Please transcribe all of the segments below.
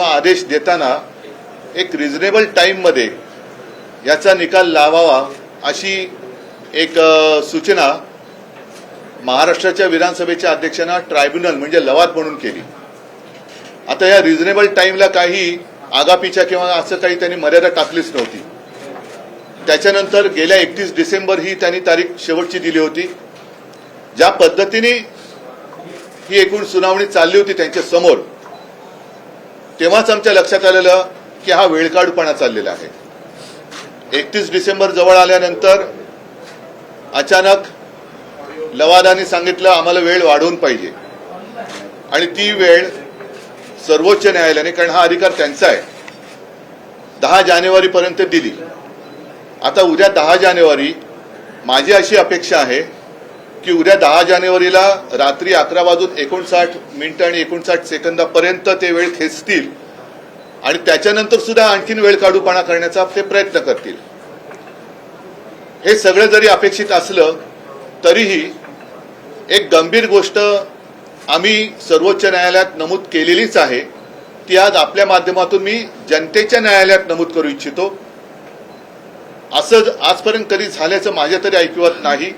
किंवा आदेश देताना एक रिझनेबल टाईममध्ये याचा निकाल लावावा अशी एक सूचना महाराष्ट्राच्या विधानसभेच्या अध्यक्षांना ट्रायब्युनल म्हणजे लवाद म्हणून केली. आता या रिझनेबल टाईमला काही आगापीच्या किंवा असं काही त्यांनी मर्यादा टाकलीच नव्हती. त्याच्यानंतर गेल्या एकतीस डिसेंबर ही त्यांनी तारीख शेवटची दिली होती. ज्या पद्धतीने ही एकूण सुनावणी चालली होती त्यांच्यासमोर तेव्हाच आमच्या लक्षात आलेलं की हा वेळकाडूपणा चाललेला आहे. एकतीस डिसेंबर जवळ आल्यानंतर अचानक लवादाने सांगितलं आम्हाला वेळ वाढवून पाहिजे. आणि ती वेळ सर्वोच्च न्यायालयाने कारण हा अधिकार त्यांचा आहे दहा जानेवारीपर्यंत दिली. आता उद्या दहा जानेवारी माझी अशी अपेक्षा आहे की उद्या दहा जानेवारीला रात्री अकरा वाजून एकोणसाठ मिनिटं आणि एकोणसाठ सेकंदापर्यंत ते वेळ खेचतील. आणि त्याच्यानंतर सुद्धा आणखीन वेळ काढूपणा करण्याचा ते प्रयत्न करतील. हे सगळं जरी अपेक्षित असलं तरीही एक गंभीर गोष्ट आम्ही सर्वोच्च न्यायालयात नमूद केलेलीच आहे. ती आज आपल्या माध्यमातून मी जनतेच्या न्यायालयात नमूद करू इच्छितो. असं आजपर्यंत कधी झाल्याचं माझ्या तरी ऐकिवत नाही.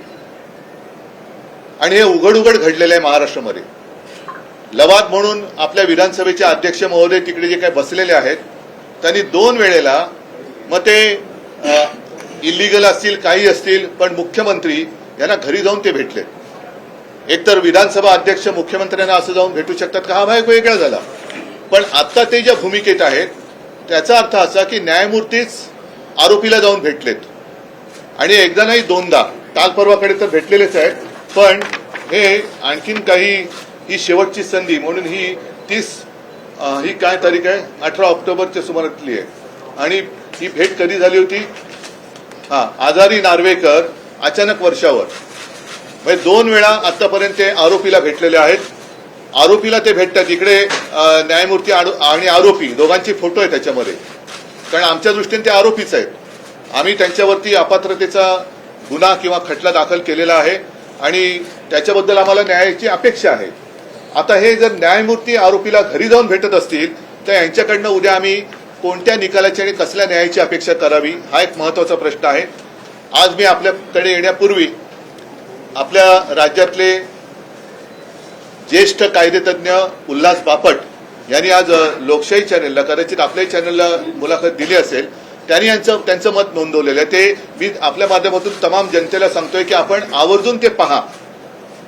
आणि हे उघड उघड घडलेलं आहे महाराष्ट्रामध्ये. लवाद म्हणून आपल्या विधानसभेचे अध्यक्ष महोदय तिकडे जे काही बसलेले आहेत त्यांनी दोन वेळेला मग ते इलिगल असतील काही असतील पण मुख्यमंत्री यांना घरी जाऊन ते भेटले एकतर विधानसभा अध्यक्ष मुख्यमंत्र्यांना असं जाऊन भेटू शकतात का? हा भाग वेगळा झाला. पण आता ते ज्या भूमिकेत आहेत त्याचा अर्थ असा की न्यायमूर्तीच आरोपीला जाऊन भेटलेत. आणि एकदा नाही दोनदा. काल परवाकडे तर भेटलेलेच आहेत. पण हे आणखीन काही ही शेवटची संधी म्हणून ही तीस ही काय तारीख आहे? अठरा ऑक्टोबरच्या सुमारातली आहे. आणि ही भेट कधी झाली होती? हा आजारी नार्वेकर अचानक वर्षावर. म्हणजे दोन वेळा आतापर्यंत ते आरोपीला भेटलेले आहेत. आरोपीला ते भेटतात. इकडे न्यायमूर्ती आडो- आणि आरोपी दोघांचे फोटो आहे त्याच्यामध्ये. कारण आमच्या दृष्टीने ते आरोपीच आहेत. आम्ही त्यांच्यावरती अपात्रतेचा गुन्हा किंवा खटला दाखल केलेला आहे. आणि त्याच्याबद्दल आम्हाला न्यायाची अपेक्षा आहे. आता हे जर न्यायमूर्ती आरोपीला घरी जाऊन भेटत असतील तर यांच्याकडनं उद्या आम्ही कोणत्या निकालाची आणि कसल्या न्यायाची अपेक्षा करावी हा एक महत्त्वाचा प्रश्न आहे. आज मी आपल्याकडे येण्यापूर्वी आपल्या राज्यातले ज्येष्ठ कायदेतज्ञ उल्हास बापट यांनी आज लोकशाही चॅनेलला कदाचित आपल्याही चॅनलला मुलाखत दिली असेल. त्यांनी यांचं त्यांचं मत नोंदवलेलं आहे. ते मी आपल्या माध्यमातून तमाम जनतेला सांगतोय की आपण आवर्जून ते पहा.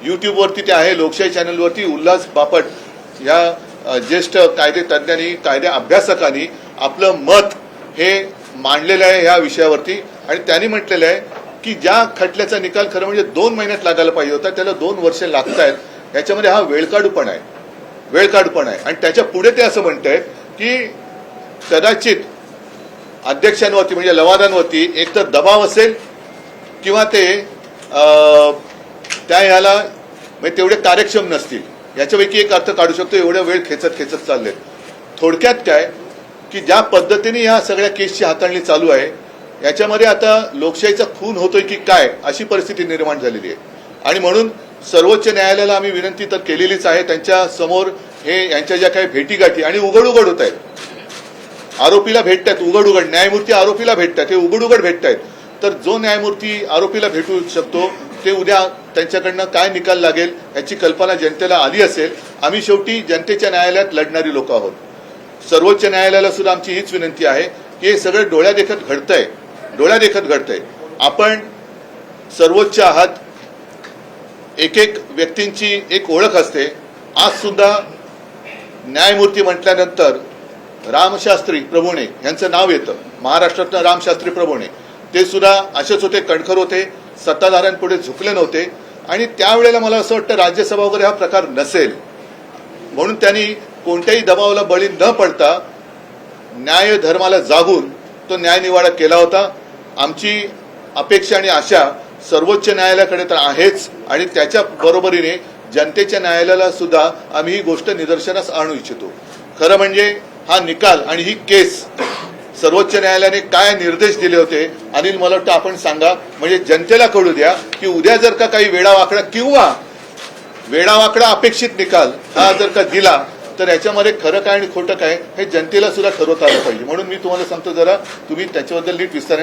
युट्यूबवरती ते आहे लोकशाही चॅनलवरती उल्हास बापट या ज्येष्ठ कायदे तज्ज्ञांनी कायदे अभ्यासकांनी आपलं मत हे मांडलेलं आहे या विषयावरती. आणि त्यांनी म्हटलेलं आहे की ज्या खटल्याचा निकाल खरं म्हणजे दोन महिन्यात लागायला पाहिजे होता त्याला दोन वर्ष लागत आहेत याच्यामध्ये हा वेळकाढूपण आहे. वेळकाढूपण आहे. आणि त्याच्या पुढे ते असं म्हणत आहेत की कदाचित अध्यक्षांवरती म्हणजे लवादांवरती एकतर दबाव असेल किंवा ते त्या ह्याला म्हणजे तेवढे कार्यक्षम नसतील. याच्यापैकी एक अर्थ काढू शकतो एवढ्या वेळ खेचत खेचत चालले थोडक्यात काय की ज्या पद्धतीने या सगळ्या केसची हाताळणी चालू आहे याच्यामध्ये आता लोकशाहीचा खून होतोय की काय अशी परिस्थिती निर्माण झालेली आहे. आणि म्हणून सर्वोच्च न्यायालयाला आम्ही विनंती तर केलेलीच आहे त्यांच्यासमोर हे यांच्या ज्या काही भेटीगाठी आणि उघड उघड होत आहेत आरोपीला भेटतात उघड उघड न्यायमूर्ती आरोपीला भेटतात हे उघड उघड भेटतायत. तर जो न्यायमूर्ती आरोपीला भेटू शकतो ते उद्या त्यांच्याकडनं काय निकाल लागेल याची कल्पना जनतेला आली असेल. आम्ही शेवटी जनतेच्या न्यायालयात लढणारी लोक आहोत. सर्वोच्च न्यायालयाला सुद्धा आमची हीच विनंती आहे की हे सगळं डोळ्यादेखत घडतंय. डोळ्यादेखत घडतंय. आपण सर्वोच्च आहात. एक एक व्यक्तींची एक ओळख असते. आज सुद्धा न्यायमूर्ती म्हटल्यानंतर रामशास्त्री प्रभुणे यांचं नाव येतं. महाराष्ट्रातनं रामशास्त्री प्रभुणे. ते सुद्धा असेच होते कणखर होते सत्ताधाऱ्यांपुढे झुकले नव्हते. आणि त्यावेळेला मला असं वाटतं राज्यसभा वगैरे हा प्रकार नसेल. म्हणून त्यांनी कोणत्याही दबावाला बळी न पडता न्याय धर्माला जागून तो न्यायनिवाडा केला होता. आमची अपेक्षा आणि आशा सर्वोच्च न्यायालयाकडे तर आहेच. आणि त्याच्या बरोबरीने जनतेच्या न्यायालयाला सुद्धा आम्ही ही गोष्ट निदर्शनास आणू इच्छितो. खरं म्हणजे हा निकाल आणि ही केस सर्वोच्च न्यायालयाने काय निर्देश दिले होते अनिल मला वाटतं आपण सांगा. म्हणजे जनतेला कळू द्या की उद्या जर का काही वेळावाकडा किंवा वेळावाकडा अपेक्षित निकाल हा जर का दिला तर याच्यामध्ये खरं काय आणि खोटं काय हे जनतेला सुद्धा ठरवता आलं पाहिजे. म्हणून मी तुम्हाला सांगतो जरा तुम्ही त्याच्याबद्दल नीट विस्ताराने